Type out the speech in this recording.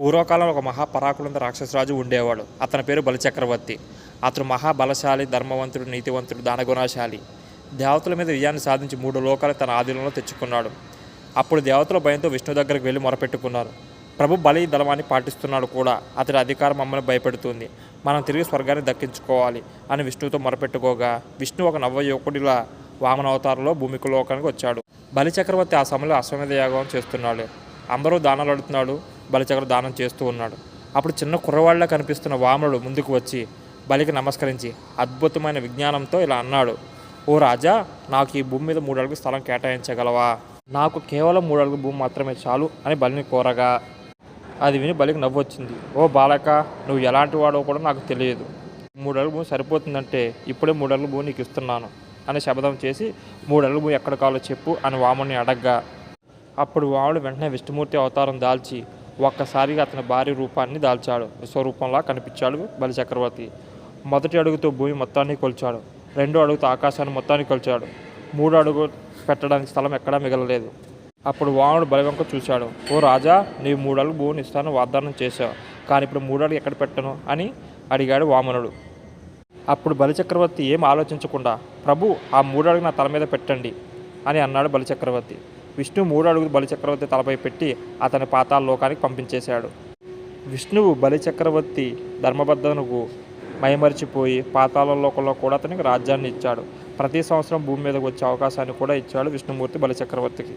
పూర్వకాలంలో ఒక మహాపరాకులంత రాక్షసరాజు ఉండేవాడు. అతని పేరు బలిచక్రవర్తి. అతను మహాబలశాలి ధర్మవంతుడు నీతివంతుడు దానగుణశాలి. దేవతల మీద విజయాన్ని సాధించి మూడు లోకాలు తన ఆధీనంలో తెచ్చుకున్నాడు. అప్పుడు దేవతల భయంతో విష్ణు దగ్గరికి వెళ్ళి మొరపెట్టుకున్నారు. ప్రభు బలి ధర్మాన్ని పాటిస్తున్నాడు కూడా. అతడి అధికారం మమ్మల్ని భయపెడుతుంది. మనం తిరిగి స్వర్గాన్ని దక్కించుకోవాలి అని విష్ణువుతో మొరపెట్టుకోగా విష్ణు ఒక నవ్వ యువకుడిలా వామన అవతారంలో లోకానికి వచ్చాడు. బలి చక్రవర్తి ఆ సమయంలో అశ్వమేధ యాగం చేస్తున్నాడు. అందరూ దానాలు అడుగుతున్నాడు. బలిచక్ర దానం చేస్తూ ఉన్నాడు. అప్పుడు చిన్న కుర్రవాళ్ళ కనిపిస్తున్న వామనుడు ముందుకు వచ్చి బలికి నమస్కరించి అద్భుతమైన విజ్ఞానంతో ఇలా అన్నాడు ఓ రాజా నాకు ఈ భూమి మీద మూడు అడుగు స్థలం కేటాయించగలవా? నాకు కేవలం మూడు అడుగు భూమి మాత్రమే చాలు అని బలిని కోరగా అది విని బలికి నవ్వు వచ్చింది. ఓ బాలక నువ్వు ఎలాంటి వాడో కూడా నాకు తెలియదు. మూడు అడుగు భూమి సరిపోతుందంటే ఇప్పుడే మూడు అడుగు భూమి నీకు ఇస్తున్నాను అని శబదం చేసి మూడు అడుగు భూమి ఎక్కడ కావాలో చెప్పు అని వాముని అడగ్గా. అప్పుడు వాముడు వెంటనే విష్ణుమూర్తి అవతారం దాల్చి ఒక్కసారిగా అతని భార్య రూపాన్ని దాల్చాడు. విశ్వరూపంలా కనిపించాడు బలిచక్రవర్తి మొదటి అడుగుతో భూమి మొత్తాన్ని కొలిచాడు. రెండో అడుగుతో ఆకాశాన్ని మొత్తాన్ని కొలిచాడు. మూడో అడుగు పెట్టడానికి స్థలం ఎక్కడా మిగలలేదు. అప్పుడు వాముడు బలివంక చూశాడు. ఓ రాజా నీవు మూడు భూమిని ఇస్తాను వాగ్దానం చేశావు. కానీ ఇప్పుడు మూడడుగు ఎక్కడ పెట్టను అని అడిగాడు వామనుడు. అప్పుడు బలిచక్రవర్తి ఏం ఆలోచించకుండా ప్రభు ఆ మూడడుగు నా తల మీద పెట్టండి అని అన్నాడు బలిచక్రవర్తి విష్ణు మూడు అడుగులు బలిచక్రవర్తి తలపై పెట్టి అతని పాతాల లోకానికి పంపించేశాడు. విష్ణువు బలిచక్రవర్తి ధర్మబద్ధనకు మైమరిచిపోయి పాతాళ లోకంలో కూడా అతనికి రాజ్యాన్ని ఇచ్చాడు. ప్రతి సంవత్సరం భూమి మీదకు వచ్చే అవకాశాన్ని కూడా ఇచ్చాడు విష్ణుమూర్తి బలిచక్రవర్తికి.